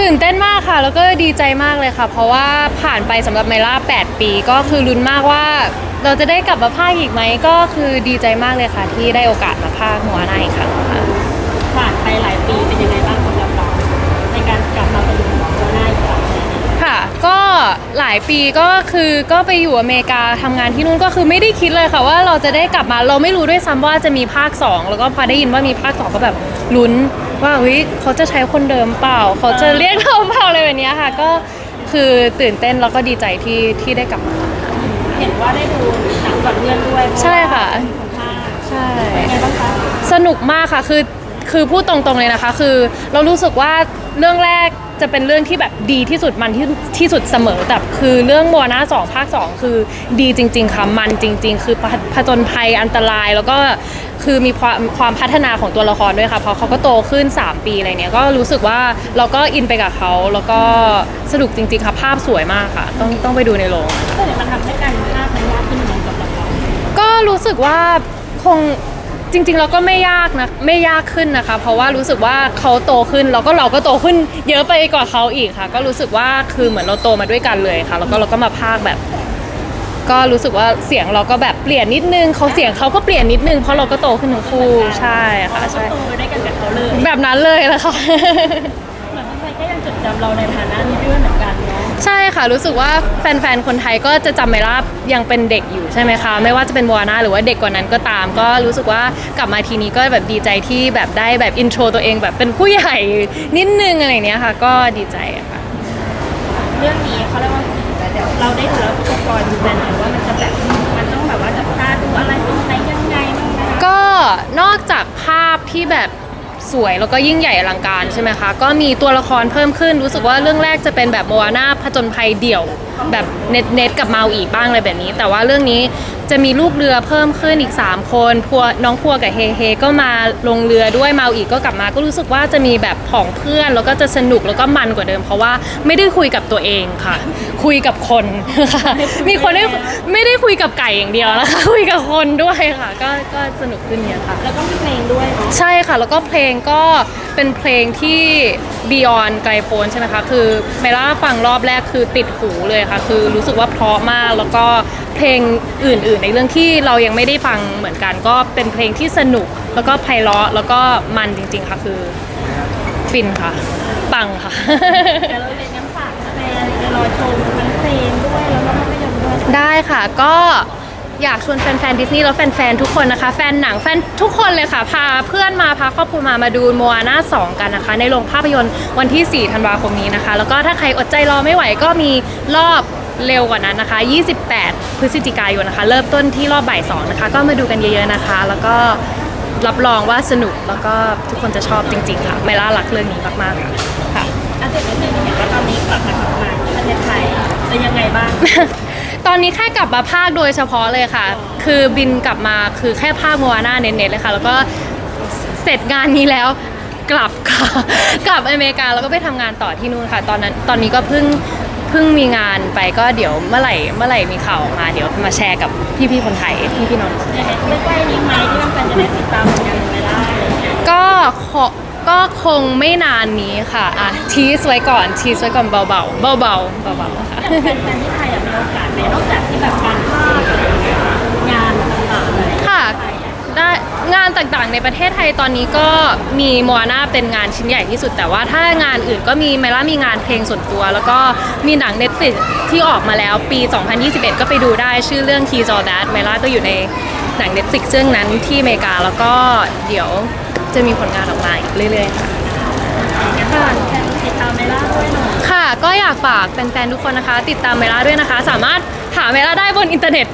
ตื่นเต้นมากค่ะ แล้วก็ดีใจมากเลยค่ะ เพราะว่าผ่านไปสำหรับไมล่า 8 ปีก็คือลุ้นมากว่า เราจะได้กลับมาภาคอีกไหมก็คือดีใจมากเลยค่ะ ที่ได้โอกาสมาภาคหัวหน้าอีกครั้งค่ะายปีก็คือก็ไปอยู่อเมริกาทำงานที่นู่นก็คือไม่ได้คิดเลยค่ะว่าเราจะได้กลับมาเราไม่รู้ด้วยซ้ำว่าจะมีภาค 2 แล้วก็พอได้ยินว่ามีภาค 2 ก็แบบลุ้นว่าเฮ้ยเขาจะใช้คนเดิมเปล่า เขาจะเรียกเราเปล่าอะไรแบบเนี้ยค่ะ ก็คือตื่นเต้นแล้วก็ดีใจที่ที่ได้กลับมา เห็นว่าได้ดูหนังกับเพื่อนด้วยใช่ค่ะเพราว่าใช่ เป็นไงบ้างคะสนุกมากค่ะ คือ คือพูดตรงๆเลยนะคะ คือเรารู้สึกว่าเรื่องแรก จะเป็นเรื่องที่แบบดีที่สุดมันที่ที่สุดเสมอแต่คือเรื่องมัวหน้าสองภาคสองคือดีจริง ๆค่ะมันจริง ๆ คือผผจญภัยอันตรายแล้วก็คือมีความความพัฒนาของตัวละครด้วยค่ะเพราะเขาก็โตขึ้น 3 ปีอะไรเนี้ยก็รู้สึกว่าเราก็อินไปกับเขาแล้วก็สนุกจริง ๆ ค่ะภาพสวยมากค่ะ ต้องต้องไปดูในโรงก็เลยมันทำให้การภาพมันยากขึ้นไหมสำหรับเราก็รู้สึกว่าคง จริงๆเราก็ไม่ยากนะไม่ยากขึ้นนะคะ เพราะว่ารู้สึกว่าเขาโตขึ้นแล้วก็เราก็โตขึ้นเยอะไปกว่าเขาอีกค่ะ ก็รู้สึกว่าคือเหมือนเราโตมาด้วยกันเลยค่ะ แล้วก็เราก็มาพากย์แบบ ก็รู้สึกว่าเสียงเราก็แบบเปลี่ยนนิดนึงเขาเสียงเขาก็เปลี่ยนนิดนึงเพราะเราก็โตขึ้นทั้งคู่ใช่ค่ะใช่โตไปด้วยกันกับเขาเลยแบบนั้นเลยละค่ะเหมือนคนไทยก็ยังจดจำเราในฐานะนี้ด้วยเหมือนกันเนาะ ใช่ค่ะรู้สึกว่าแฟนๆ คนไทยก็จะจำไมล่ายังเป็นเด็กอยู่ใช่ไหมคะไม่ว่าจะเป็นวานาหรือว่าเด็กกว่านั้นก็ตาม ก็รู้สึกว่ากลับมาทีนี้ก็แบบดีใจที่แบบได้แบบอินโทรตัวเองแบบเป็นผู้ใหญ่นิดนึงอะไรอย่างเนี้ยค่ะ ก็ดีใจอะค่ะ เรื่องนี้เขาเรียกว่าเราได้ดูแล้วสปอยล์ดูแลหน่อยว่ามันจะแบบมันต้องแบบว่าจับตาดูอะไรตรงไหนยังไงบ้างนะคะก็นอกจากภาพที่แบบ สวยแล้วก็ยิ่งใหญ่อลังการใช่ไหมคะ ก็มีตัวละครเพิ่มขึ้นรู้สึกว่าเรื่องแรกจะเป็นแบบโมอาน่าผจญภัยเดี่ยว แบบเน็ตเน็ตกับเมาอีกบ้างอะไรแบบนี้ แต่ว่าเรื่องนี้จะมีลูกเรือเพิ่มขึ้นอีก 3 คนพัวน้องพัวกับเฮเฮก็มาลงเรือด้วยเมาอีกก็กลับมา ก็รู้สึกว่าจะมีแบบผองเพื่อนแล้วก็จะสนุกแล้วก็มันกว่าเดิม เพราะว่าไม่ได้คุยกับตัวเองค่ะ คุยกับคนค่ะมีคนได้ไม่ได้คุยกับไก่อย่างเดียวนะคะคุยกับคนด้วยค่ะ ก็ก็สนุกขึ้นเนี่ยค่ะแล้วก็มีเพลงด้วยเนาะใช่ค่ะ แล้วก็เพลงก็เป็นเพลงที่ Beyond ไกลโพ้นใช่ไหมคะ คือเมล่าฟังรอบแรกคือติดหูเลยค่ะ คือรู้สึกว่าเพราะมากแล้วก็เพลงอื่นๆ ในเรื่องที่เรายังไม่ได้ฟังเหมือนกันก็เป็นเพลงที่สนุก แล้วก็ไพเราะแล้วก็มันจริง ๆ ค่ะ คือฟินค่ะ ปังค่ะ แต่เราเรียนงั้นฝากแฟนจะรอชมทั้งเพลงด้วยแล้วก็ภาพยนตร์ด้วย ได้ค่ะก็ อยากชวนแฟนๆดิสนีย์แล้วแฟนๆทุกคนนะคะ แฟนหนังแฟนทุกคนเลยค่ะ พาเพื่อนมาพาครอบครัวมามาดูโมอาน่า2กันนะคะ ในโรงภาพยนตร์วันที่ 4 ธันวาคมนี้นะคะ แล้วก็ถ้าใครอดใจรอไม่ไหวก็มีรอบเร็วกว่านั้นนะคะ 28 พฤศจิกายนนะคะ เริ่มต้นที่รอบบ่าย2นะคะ ก็มาดูกันเยอะๆนะคะ แล้วก็รับรองว่าสนุกแล้วก็ทุกคนจะชอบจริงๆค่ะไมล่ารักเรื่องนี้มากๆค่ะค่ะอาเด็กนิดนึงเห็นว่าตอนนี้กลับมาทำงานที่ประเทศไทยจะยังไงบ้าง ตอนนี้แค่กลับมาภาคโดยเฉพาะเลยค่ะ คือบินกลับมาคือแค่ภาคมัวหน้าเน้นๆเลยค่ะ แล้วก็เสร็จงานนี้แล้วกลับค่ะ กลับอเมริกาแล้วก็ไปทำงานต่อที่นู่นค่ะ ตอนนั้นตอนนี้ก็เพิ่งเพิ่งมีงานไปก็เดี๋ยวเมื่อไหร่เมื่อไหร่มีข่าวออกมาเดี๋ยวมาแชร์กับพี่ๆคนไทยพี่ๆน้องยังไงใกล้ๆนี้ไหมที่มันเป็นจะได้ติดตามผลงานของเวลาอะไรอย่างเงี้ยก็ขอก็คงไม่นานนี้ค่ะอะทีสไว้ก่อนทีสไว้ก่อนเบาๆเบาๆเบาๆค่ะอย่างแฟนๆที่ไทยอะมี โอกาสไหมนอกจากที่แบบการภาพอะไรอย่างเงี้ยงานต่างๆเลยค่ะได้งานต่างๆในประเทศไทยตอนนี้ก็มีโมอาน่าเป็นงานชิ้นใหญ่ที่สุด แต่ว่าถ้างานอื่นก็มีไมล่ามีงานเพลงส่วนตัว แล้วก็มีหนัง Netflix ที่ออกมาแล้วปี 2021 ก็ไปดูได้ชื่อเรื่อง Keys All That ไมล่าก็อยู่ในหนัง Netflix เรื่องนั้นที่อเมริกาแล้วก็เดี๋ยวจะมีผลงานออกมาอีกเรื่อยๆค่ะ ติดตามเวลาด้วยหน่อยค่ะ ก็อยากฝากแฟนๆทุกคนนะคะ ติดตามไมล่าด้วยนะคะ สามารถหาไมล่าได้บนอินเทอร์เน็ต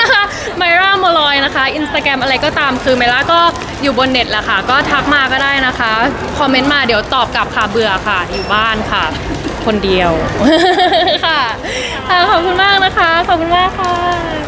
นะคะไมล่าโมลอยนะคะอินสตาแกรมอะไรก็ตามคือไมล่าก็อยู่บนเน็ตแหละค่ะ ก็ทักมาก็ได้นะคะคอมเมนต์มาเดี๋ยวตอบกลับค่ะเบื่อค่ะ อยู่บ้านค่ะ คนเดียวค่ะค่ะขอบคุณมากนะคะ ขอบคุณมากค่ะ